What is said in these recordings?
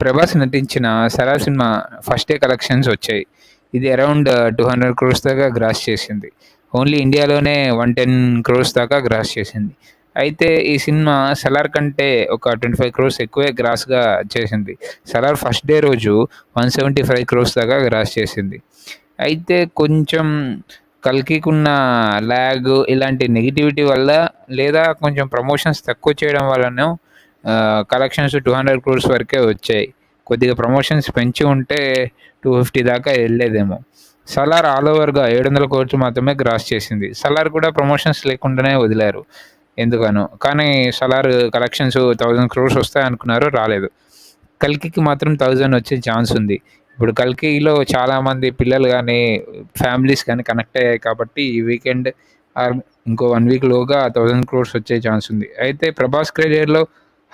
ప్రభాస్ నటించిన 'సలార్' సినిమా first day collections వచ్చాయి. ఇది అరౌండ్ 200 క్రోర్స్ దాకా గ్రాస్ చేసింది. ఓన్లీ ఇండియాలోనే 110 క్రోర్స్ దాకా గ్రాస్ చేసింది. అయితే ఈ సినిమా 'సలార్' కంటే ఒక 25 క్రోర్స్ ఎక్కువే గ్రాస్‌గా చేసింది. 'సలార్' ఫస్ట్ డే రోజు 175 క్రోర్స్ దాకా గ్రాస్ చేసింది. అయితే కొంచెం 'కల్కి'కున్న ల్యాగ్ ఇలాంటి నెగటివిటీ వల్ల లేదా కొంచెం ప్రమోషన్స్ తక్కువ చేయడం వల్లనో కలెక్షన్స్ టూ హండ్రెడ్ క్రోర్స్ వరకే వచ్చాయి. కొద్దిగా ప్రమోషన్స్ పెంచి ఉంటే 250 దాకా వెళ్ళేదేమో 'సలార్' ఆల్ ఓవర్‌గా 700 కోట్లు మాత్రమే గ్రాస్ చేసింది. 'సలార్' కూడా ప్రమోషన్స్ లేకుండానే వదిలారు ఎందుకనో. కానీ 'సలార్' కలెక్షన్స్ థౌజండ్ క్రోర్స్ వస్తాయనుకున్నారు రాలేదు. 'కల్కి'కి మాత్రం థౌజండ్ వచ్చే ఛాన్స్ ఉంది. ఇప్పుడు 'కల్కి'లో చాలామంది పిల్లలు కానీ ఫ్యామిలీస్ కానీ కనెక్ట్ అయ్యాయి కాబట్టి ఈ వీకెండ్ ఆర్ ఇంకో వన్ వీక్‌లోగా థౌజండ్ క్రోర్స్ వచ్చే ఛాన్స్ ఉంది. అయితే ప్రభాస్ కెరియర్‌లో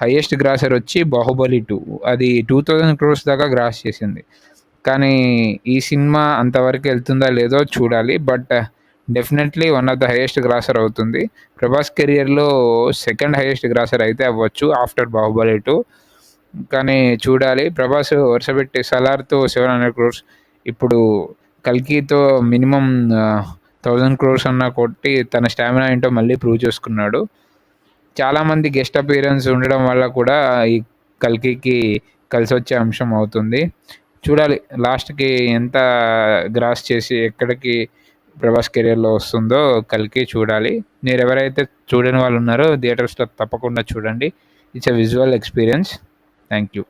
హైయెస్ట్ గ్రాసర్ వచ్చి 'బాహుబలి టూ అది 2000 క్రోర్స్ దాకా గ్రాస్ చేసింది. కానీ ఈ సినిమా అంతవరకు వెళ్తుందా లేదో చూడాలి. But definitely one of the highest grosser అవుతుంది. ప్రభాస్ కెరియర్‌లో సెకండ్ హైయెస్ట్ గ్రాసర్ అయితే అవ్వచ్చు ఆఫ్టర్ 'బాహుబలి టూ కానీ చూడాలి. ప్రభాస్ వరుసపెట్టి 'సలార్‌తో 700 క్రోర్స్ ఇప్పుడు 'కల్కి'తో మినిమమ్ థౌజండ్ క్రోర్స్ అన్న కొట్టి తన స్టామినా ఏంటో మళ్ళీ ప్రూవ్ చేసుకున్నాడు. చాలామంది గెస్ట్ అపీరెన్స్ ఉండడం వల్ల కూడా ఈ 'కల్కి'కి కలిసొచ్చే అంశం అవుతుంది. చూడాలి లాస్ట్‌కి ఎంత గ్రాస్ చేసి ఎక్కడికి ప్రభాస్ కెరియర్‌లో వస్తుందో 'కల్కి' చూడాలి. మీరెవరైతే చూడని వాళ్ళు ఉన్నారో థియేటర్స్‌లో తప్పకుండా చూడండి. It's a visual experience. Thank you.